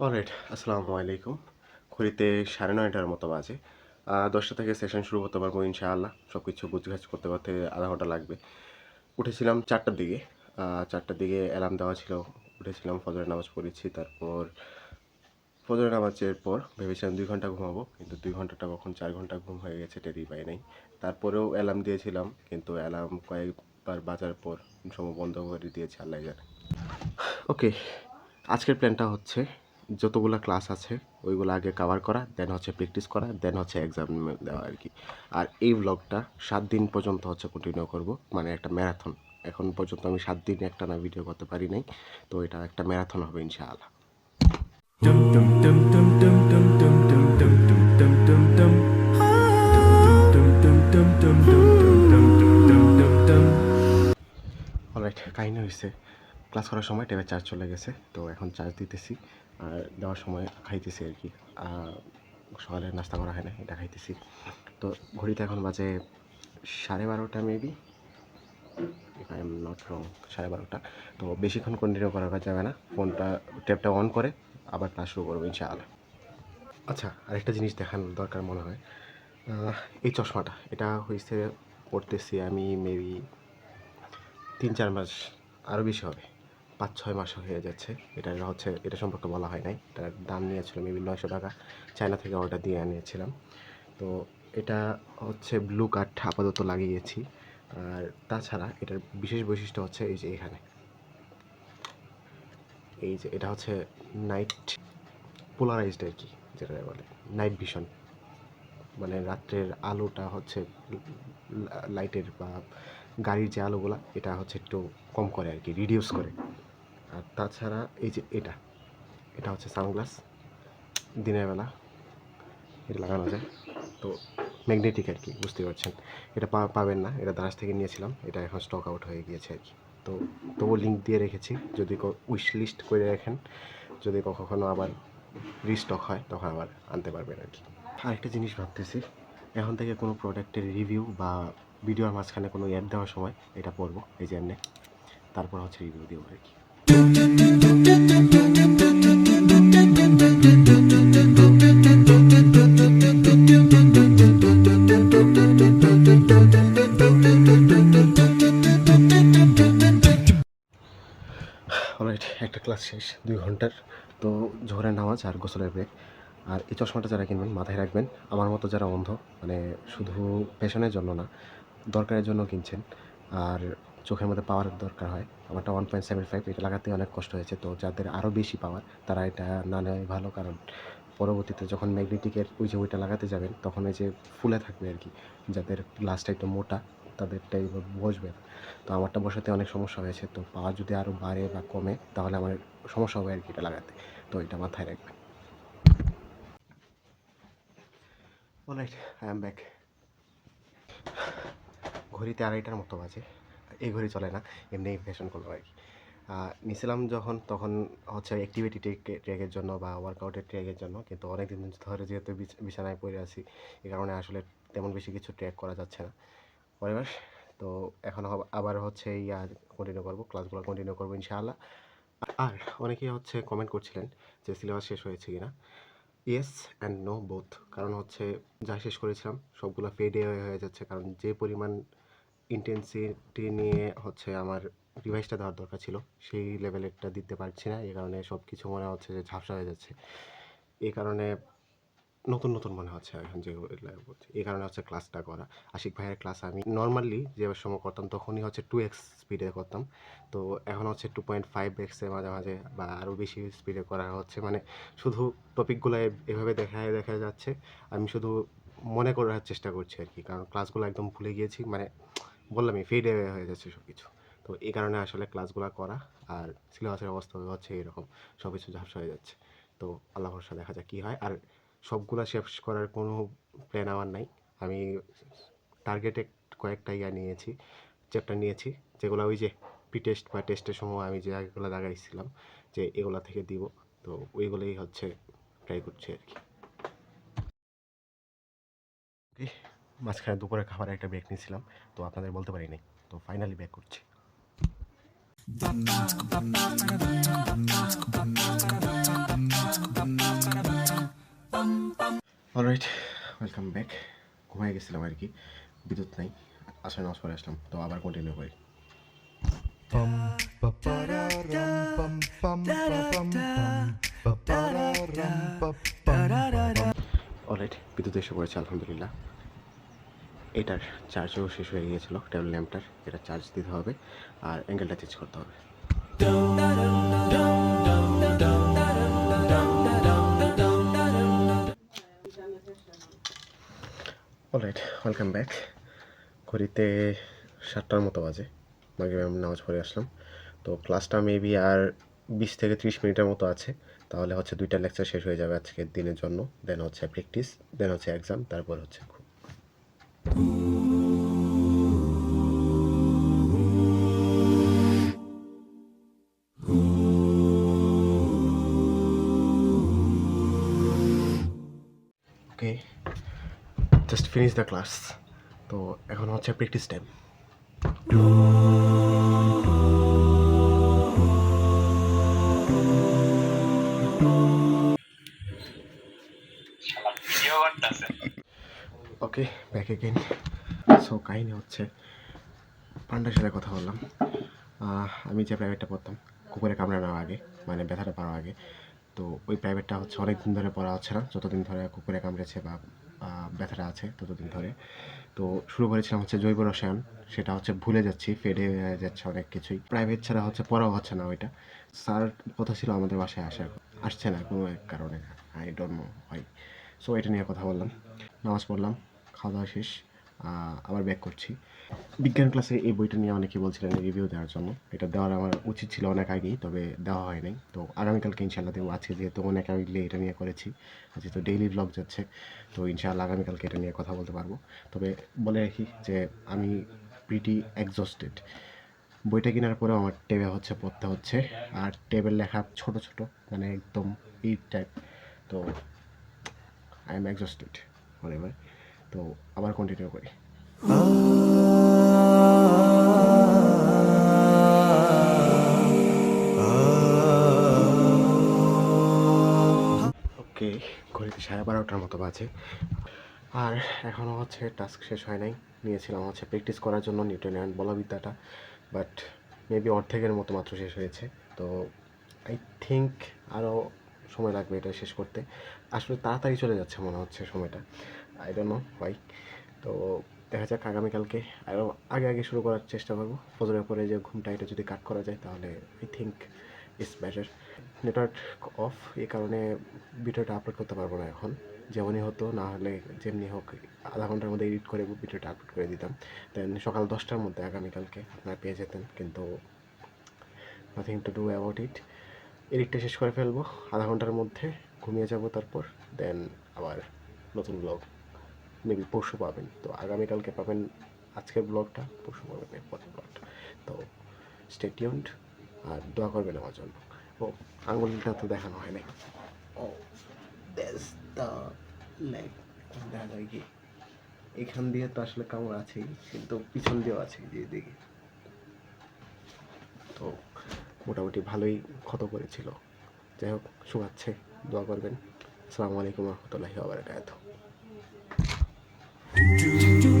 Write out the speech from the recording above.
All right, Assalamu alaikum. ঘড়িতে সাড়ে নয়টার মতো বাজে। দশটা থেকে সেশন শুরু করতে পারব ইনশাআল্লাহ। সব কিছু গুছগাছ করতে করতে আধা ঘণ্টা লাগবে। উঠেছিলাম চারটার দিকে। চারটার দিকে অ্যালার্ম দেওয়া ছিল। উঠেছিলাম, ফজরের নামাজ পড়েছি। তারপর ফজরের নামাজের পর ভেবেছিলাম দুই ঘণ্টা ঘুমাবো। কিন্তু দুই ঘন্টাটা কখন, চার ঘণ্টা ঘুম হয়ে গেছে টেরি পাই নাই। তারপরেও অ্যালার্ম দিয়েছিলাম। কিন্তু অ্যালার্ম কয়েকবার বাজার পর সময় বন্ধ করে দিয়েছে আল্লাহ ওকে, আজকের প্ল্যানটা হচ্ছে যতগুলো ক্লাস আছে, ওইগুলো আগে কাভার করা দেন হচ্ছে প্র্যাকটিস করা দেন হচ্ছে এক্সাম দেওয়া আর কি আর এই ব্লগটা সাত দিন পর্যন্ত হচ্ছে কন্টিনিউ করব মানে একটা ম্যারাথন এখন পর্যন্ত আমি সাত দিন একটা না ভিডিও করতে পারি নাই, তো এটা একটা ম্যারাথন হবে ইনশাআল্লাহ। কাহিনী হয়েছে ক্লাস করার সময় টেবে চার্জ চলে গেছে, তো এখন চার্জ দিতেছি। আর দেওয়ার সময় খাইতেছি আর কি। সকালে নাস্তা করা হয় না, এটা খাইতেছি। তো ঘড়িতে এখন বাজে সাড়ে বারোটা maybe I am not wrong সাড়ে বারোটা। তো বেশিক্ষণ কন্টিনিউ করা যাবে না, ফোনটা ট্যাবটা অন করে আবার ক্লাস শুরু করব ইনশাআল্লাহ। আচ্ছা আরেকটা জিনিস দেখানোর দরকার মনে হয়। এই চশমাটা, এটা হয়েছে পড়তেছি আমি মেবি তিন চার মাস আরও বেশি হবে। পাঁচ ছয় মাস হয়ে যাচ্ছে। এটা হচ্ছে, এটা সম্পর্কে বলা হয় নাই। এটার দাম নিয়েছিল মেবি নয়শো টাকা। চায়না থেকে অর্ডার দিয়ে আনিয়েছিলাম। তো এটা হচ্ছে ব্লু কার্ড আপাতত লাগিয়েছি। আর তাছাড়া এটার বিশেষ বৈশিষ্ট্য হচ্ছে এই যে এখানে। এই যে এটা হচ্ছে নাইট পোলারাইজড আর কি যেটা বলে। নাইট ভিশন মানে রাত্রের আলোটা হচ্ছে লাইটের বা গাড়ির যে আলোগুলা, এটা হচ্ছে একটু কম করে আর কি রিডিউস করে। আর তাছাড়া এই যে এটা এটা হচ্ছে সানগ্লাস, দিনের বেলা এটা লাগানো যায়। তো ম্যাগনেটিক আর কি বুঝতে পারছেন। এটা পাবেন না, এটা দারাজ থেকে নিয়েছিলাম, এটা এখন স্টক আউট হয়ে গিয়েছে আর কি। তো তবুও লিঙ্ক দিয়ে রেখেছি, যদি উইশ লিস্ট করে রাখেন, যদি কখনো আবার রিস্টক হয়, তখন আবার আনতে পারবেন আর কি। আরেকটা জিনিস ভাবতেছি, এখন থেকে কোনো প্রোডাক্টের রিভিউ বা ভিডিওর মাঝখানে কোনো অ্যাড দেওয়ার সময় এটা পড়ব এই যে তারপর হচ্ছে রিভিউ দেবো আর কি। একটা ক্লাস শেষ, দুই ঘণ্টার, তো জোহরের নামাজ আর গোসলের ব্রেক আর এই চশমাটা যারা কিনবেন, মাথায় রাখবেন, আমার মতো যারা অন্ধ মানে শুধু ফ্যাশনের জন্য না, দরকারের জন্য কিনছেন। আর চোখের মধ্যে পাওয়ার দরকার হয়। আমারটা ওয়ান পয়েন্ট সেভেন ফাইভ এটা লাগাতে অনেক কষ্ট হয়েছে। তো যাদের আরও বেশি পাওয়ার তারা এটা না নেওয়াই ভালো। কারণ পরবর্তীতে যখন ম্যাগনেটিকের ওই যে ওইটা লাগাতে যাবেন, তখন ওই যে ফুলে থাকবে আর কি। যাদের গ্লাসটা একটু মোটা তাদেরটাই বসবে না। তো আমারটা বসাতে অনেক সমস্যা হয়েছে। তো পাওয়ার যদি আরও বাড়ে বা কমে, তাহলে আমার সমস্যা হবে আর কি এটা লাগাতে। তো এটা মাথায় রাখবেন। এম ব্যাক ঘড়িতে আড়াইটার মতো বাজে। এই ঘড়ি চলে না, এমনি ফ্যাশন করল আর কি। নিছিলাম যখন, তখন হচ্ছে অ্যাক্টিভিটি ট্র্যাকের জন্য বা ওয়ার্কআউটের ট্র্যাকের জন্য, কিন্তু অনেক দিন ধরে যেহেতু বিছ- বিছানায় পড়ে আছি এই কারণে আসলে তেমন বেশি কিছু ট্র্যাক করা যাচ্ছে না। পরিবার তো এখন আবার হচ্ছে ইয়া কন্টিনিউ করব ক্লাসগুলো কন্টিনিউ করব ইনশাআল্লাহ। আর অনেকেই হচ্ছে কমেন্ট করছিলেন যে সিলেবাস শেষ হয়েছে কিনা। ইয়েস অ্যান্ড নো বোথ কারণ হচ্ছে যা শেষ করেছিলাম, সবগুলো ফেডে হয়ে যাচ্ছে, কারণ যে পরিমাণ ইন্টেন্সিটি নিয়ে হচ্ছে আমার রিভাইসটা দেওয়ার দরকার ছিল। সেই লেভেলেরটা দিতে পারছি না। এই কারণে সব কিছু মনে হচ্ছে যে ঝাপসা হয়ে যাচ্ছে। এই কারণে নতুন নতুন মনে হচ্ছে এখন যে এই কারণে হচ্ছে ক্লাসটা করা। আশিক ভাইয়ের ক্লাস আমি নর্মালি যে সময় করতাম তখনই হচ্ছে টু এক্স স্পিডে করতাম। তো এখন হচ্ছে টু পয়েন্ট ফাইভ এক্সে মাঝে মাঝে বা আরও বেশি স্পিডে করা হচ্ছে। মানে শুধু টপিকগুলো এভাবে দেখা দেখা যাচ্ছে। আমি শুধু মনে করার চেষ্টা করছি আর কি। কারণ ক্লাসগুলো একদম ভুলে গিয়েছি। মানে বললামই ফেডে হয়ে যাচ্ছে সব কিছু তো এই কারণে আসলে ক্লাসগুলো করা আর সিলেবাসের অবস্থা হচ্ছে এরকম সব কিছু ঝাপসা হয়ে যাচ্ছে। তো আল্লাহ ভরসা দেখা যাক কী হয়। আর সবগুলা শেষ করার কোনো প্ল্যান আমার নাই। আমি টার্গেটে কয়েকটা ইয়া নিয়েছি চ্যাপ্টার নিয়েছি, যেগুলো ওই যে প্রি টেস্ট বা টেস্টের সময় আমি যে আগেগুলো দাগাইছিলাম যে এগুলা থেকে দিব। তো ওইগুলোই হচ্ছে ট্রাই করছি আর কি। ওকে মাঝখানে দুপুরে খাবারের একটা ব্রেক নিয়েছিলাম তো আপনাদের বলতে পারি নাই তো ফাইনালি ব্যাক করছি। অলরাইট ওয়েলকাম ব্যাক ঘুমাই গেছিলাম আর কি বিদ্যুৎ নাই আসলে নামাজ পরে আসলাম তো আবার কন্টিনিউ করি. অলরাইট বিদ্যুৎ এসে পড়েছে আলহামদুলিল্লাহ। এটার চার্জও শেষ হয়ে গিয়েছিল টেবিল ল্যাম্পটার এটা চার্জ দিতে হবে আর অ্যাঙ্গেলটা চেঞ্জ করতে হবে। অলরাইট ওয়েলকাম ব্যাক ঘড়িতে সাতটার মতো বাজে। মাগে আমি নামাজ পড়ে আসলাম। তো ক্লাসটা মেবি আর বিশ থেকে ত্রিশ মিনিটের মতো আছে। তাহলে হচ্ছে দুইটা লেকচার শেষ হয়ে যাবে আজকের দিনের জন্য। দেন হচ্ছে প্র্যাকটিস দেন হচ্ছে এক্সাম তারপর হচ্ছে। Okay just finish the class তো এখন হচ্ছে practice time okay back again so কাহিনী হচ্ছে, পান্ডার সাথে কথা বললাম। আমি যে প্রাইভেটটা পড়তাম কুকুরে কামড়ানোর আগে মানে ব্যথাটা পাওয়ার আগে, তো ওই প্রাইভেটটা হচ্ছে অনেক দিন ধরে পড়া হচ্ছে না, যতদিন ধরে কুকুরে কামড়েছে বা ব্যথাটা আছে, ততদিন ধরে। তো শুরু করেছিলাম হচ্ছে জৈব রসায়ন, সেটা হচ্ছে ভুলে যাচ্ছি ফেডে যাচ্ছে অনেক কিছুই। প্রাইভেট ছাড়া হচ্ছে পড়াও হচ্ছে না ওইটা। স্যার, কথা ছিল আমাদের বাসায় আসার, আসছে না কোনো এক কারণে আই ডোন্ট নো হয় সো এটা নিয়ে কথা বললাম, নামাজ পড়লাম। খাওয়া দাওয়া শেষ আবার ব্যাক করছি। বিজ্ঞান ক্লাসে এই বইটা নিয়ে অনেকে বলছিলেন রিভিউ দেওয়ার জন্য। এটা দেওয়ার আমার উচিত ছিল অনেক আগেই, তবে দেওয়া হয় নাই। তো আগামীকালকে ইনশাল্লাহ দেবো। আজকে যেহেতু অনেক আগে এটা নিয়ে করেছি যেহেতু ডেইলি ব্লগ যাচ্ছে, তো ইনশাআল্লাহ আগামীকালকে এটা নিয়ে কথা বলতে পারব। তবে বলে রাখি যে আমি প্রিটি এক্সস্টেড বইটা কেনার পরে আমার টেবে হচ্ছে, পড়তে হচ্ছে। আর টেবিল লেখা ছোট ছোট মানে একদম এই টাইপ তো আই এম এক্সস্টেড এবার তো আবার কন্টিনিউ করি। ওকে, ঘড়িতে সাড়ে বারোটার মতো বাজে। আর এখনও হচ্ছে টাস্ক শেষ হয় নাই। নিয়েছিলাম হচ্ছে প্র্যাকটিস করার জন্য নিউটনিয়ান বলবিদ্যাটা বাট মেবি অর্ধেকের মতো মাত্র শেষ হয়েছে। তো আই থিঙ্ক আরও সময় লাগবে এটা শেষ করতে। আসলে তাড়াতাড়ি চলে যাচ্ছে মনে হচ্ছে সময়টা। আই ডোন্ট নো হোয়াই তো দেখা যাক আগামীকালকে আরও আগে আগে শুরু করার চেষ্টা করব। ফজরের পরে যে ঘুমটা এটা যদি কাট করা যায় তাহলে I think it's better network of এই কারণে ভিডিওটা আপলোড করতে পারব না এখন। যেমনই হতো, না হলে যেমনি হোক, আধা ঘণ্টার মধ্যে এডিট করে ভিডিওটা আপলোড করে দিতাম। দেন সকাল দশটার মধ্যে আগামীকালকে আপনারা পেয়ে যেতেন, কিন্তু nothing to do about it এডিটটা শেষ করে ফেলব, আধা ঘণ্টার মধ্যে ঘুমিয়ে যাব তারপর দেন আবার নতুন ব্লগ মেবি পরশু পাবেন। তো আগামীকালকে পাবেন আজকের ব্লগটা পরশু পাবেন এরপরের ব্লগটা তো স্টেটিউন্ড আর দোয়া করবেন আমার জন্য। ও আঙুলটা তো দেখানো হয় নাই। ও দ্যাটস দ্য লেগ দেখা যায় কি এখান দিয়ে তো আসলে কামড় আছেই, কিন্তু পিছন দিয়েও আছে যে দিকে তো মোটামুটি ভালোই ক্ষত করেছিল। যাই হোক শুকাচ্ছে দোয়া করবেন। আসসালামু আলাইকুম রহমতুল্লাহি আবরাকাতুহ 君主，君。